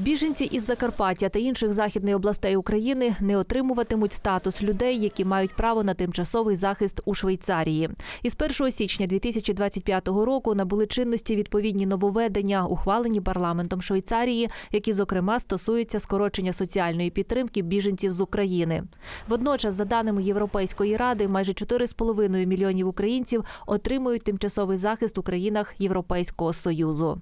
Біженці із Закарпаття та інших західних областей України не отримуватимуть статус людей, які мають право на тимчасовий захист у Швейцарії. Із 1 січня 2025 року набули чинності відповідні нововведення, ухвалені парламентом Швейцарії, які зокрема стосуються скорочення соціальної підтримки біженців з України. Водночас, за даними Європейської ради, майже 4,5 мільйонів українців отримують тимчасовий захист у країнах Європейського союзу.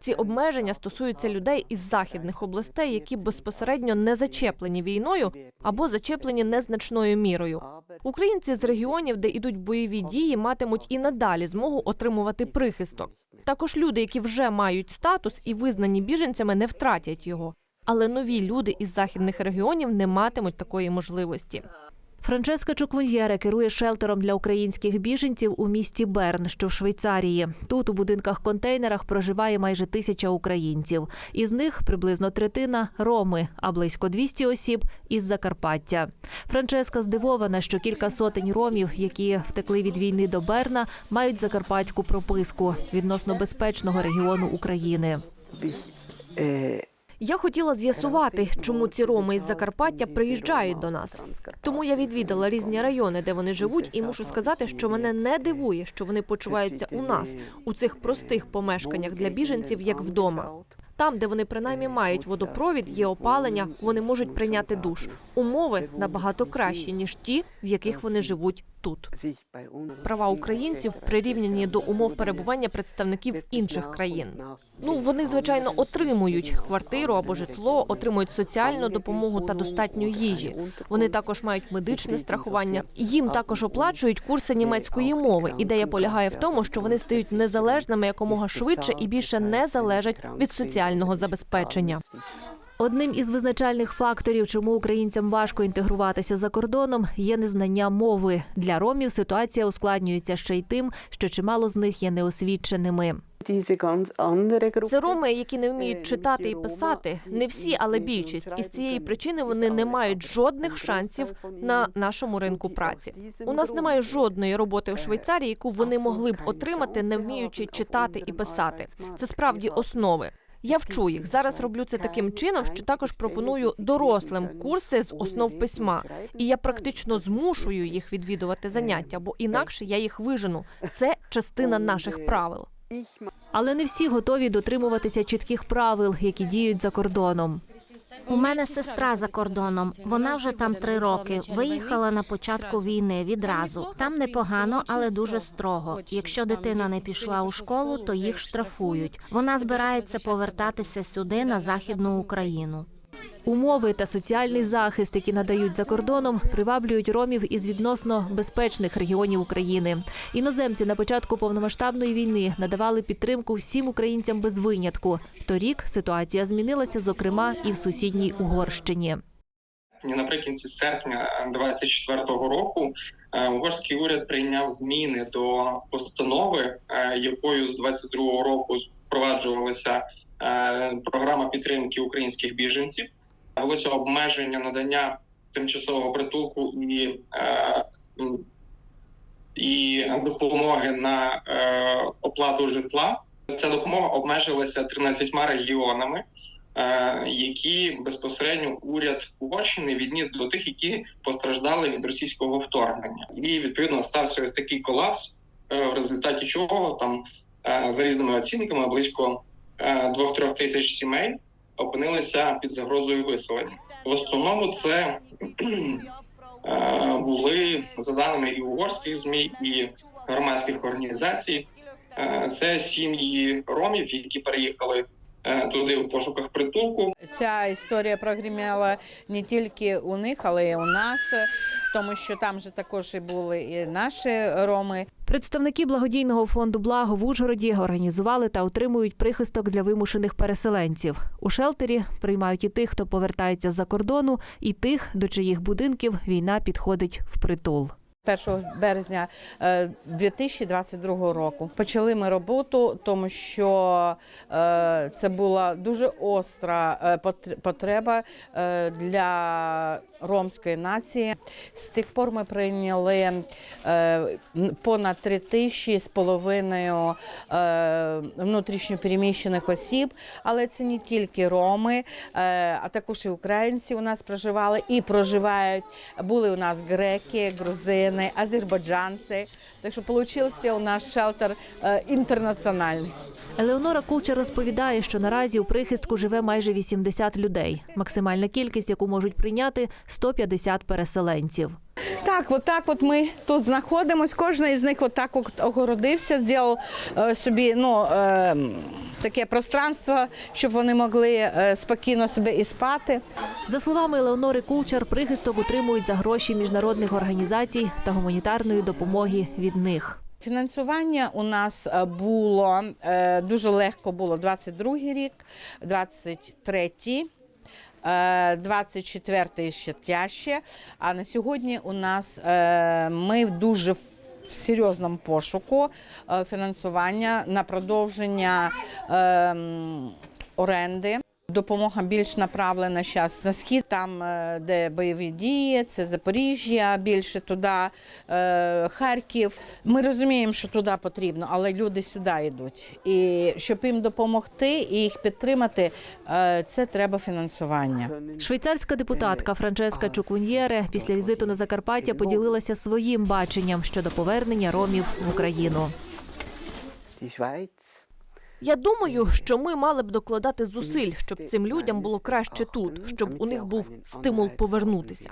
Ці обмеження стосуються людей із західних областей, які безпосередньо не зачеплені війною або зачеплені незначною мірою. Українці з регіонів, де йдуть бойові дії, матимуть і надалі змогу отримувати прихисток. Також люди, які вже мають статус і визнані біженцями, не втратять його. Але нові люди із західних регіонів не матимуть такої можливості. Франческа Чуквуньєре керує шелтером для українських біженців у місті Берн, що в Швейцарії. Тут у будинках-контейнерах проживає майже тисяча українців. Із них приблизно третина роми, а близько 200 осіб із Закарпаття. Франческа здивована, що кілька сотень ромів, які втекли від війни до Берна, мають закарпатську прописку відносно безпечного регіону України. Я хотіла з'ясувати, чому ці роми із Закарпаття приїжджають до нас. Тому я відвідала різні райони, де вони живуть, і мушу сказати, що мене не дивує, що вони почуваються у нас у цих простих помешканнях для біженців, як вдома. Там, де вони принаймні мають водопровід, є опалення, вони можуть прийняти душ. Умови набагато кращі ніж ті, в яких вони живуть тут. Права українців прирівняні до умов перебування представників інших країн. Ну вони звичайно отримують квартиру або житло, отримують соціальну допомогу та достатньо їжі. Вони також мають медичне страхування. Їм також оплачують курси німецької мови. Ідея полягає в тому, що вони стають незалежними якомога швидше і більше не залежать від соціального забезпечення. Одним із визначальних факторів, чому українцям важко інтегруватися за кордоном, є незнання мови. Для ромів ситуація ускладнюється ще й тим, що чимало з них є неосвіченими. Це роми, які не вміють читати і писати. Не всі, але більшість. І з цієї причини вони не мають жодних шансів на нашому ринку праці. У нас немає жодної роботи в Швейцарії, яку вони могли б отримати, не вміючи читати і писати. Це справді основи. Я вчу їх зараз. Роблю це таким чином, що також пропоную дорослим курси з основ письма, і я практично змушую їх відвідувати заняття, бо інакше я їх вижену. Це частина наших правил. Але не всі готові дотримуватися чітких правил, які діють за кордоном. У мене сестра за кордоном. Вона вже там три роки. Виїхала на початку війни відразу. Там непогано, але дуже строго. Якщо дитина не пішла у школу, то їх штрафують. Вона збирається повертатися сюди на західну Україну. Умови та соціальний захист, які надають за кордоном, приваблюють ромів із відносно безпечних регіонів України. Іноземці на початку повномасштабної війни надавали підтримку всім українцям без винятку. Торік ситуація змінилася, зокрема, і в сусідній Угорщині. Наприкінці серпня 24-го року е, угорський уряд прийняв зміни до постанови, е, якою з 22-го року впроваджувалася е, програма підтримки українських біженців. Велося обмеження надання тимчасового притулку і, і допомоги на оплату житла. Ця допомога обмежилася 13 регіонами які безпосередньо уряд Угорщини відніс до тих, які постраждали від російського вторгнення, і відповідно стався ось такий колапс, е, в результаті чого там е, за різними оцінками близько 2-3 тисяч сімей опинилися під загрозою виселення. В основному це е, були за даними і угорських змі, і громадських організацій. Е, Це сім'ї ромів, які переїхали е, туди в пошуках притулку. Ця історія прогреміла не тільки у них, але й у нас, тому що там же також і були і наші роми. Представники благодійного фонду Благо в Ужгороді організували та отримують прихисток для вимушених переселенців. У шелтері приймають і тих, хто повертається з-за кордону, і тих, до чиїх будинків війна підходить впритул. 1 березня е, 2022 року. Почали ми роботу, тому що е, це була дуже остра е, потреба е, для ромської нації. З тих пор ми прийняли е, понад три тисячі з половиною е, внутрішньопереміщених осіб, але це не тільки роми, е, а також і українці у нас проживали і проживають. Були у нас греки, грузини, азербайджанці. Так що получился у нас шелтер е, інтернаціональний. Елеонора Кулча розповідає, що наразі у прихистку живе майже 80 людей. Максимальна кількість, яку можуть прийняти 150 переселенців. Так, от так от ми тут знаходимось. Кожен із них от так от огородився, зробив е, собі ну, е, таке пространство, щоб вони могли е, спокійно себе і спати. За словами Елеонори Кулчар, прихисток утримують за гроші міжнародних організацій та гуманітарної допомоги від них. Фінансування у нас було дуже легко було 22 рік, 23 е, 24 ще тяжче. А на сьогодні у нас е, ми дуже в серйозному пошуку е, фінансування на продовження е, оренди. Допомога більш направлена зараз на схід, там, е, де бойові дії, це Запоріжжя, більше туди, е, Харків. Ми розуміємо, що туди потрібно, але люди сюди йдуть. І щоб їм допомогти і їх підтримати, е, це треба фінансування. Швейцарська депутатка Франческа Чукуньєре після візиту на Закарпаття поділилася своїм баченням щодо повернення ромів в Україну. Я думаю, що ми мали б докладати зусиль, щоб цим людям було краще тут, щоб у них був стимул повернутися.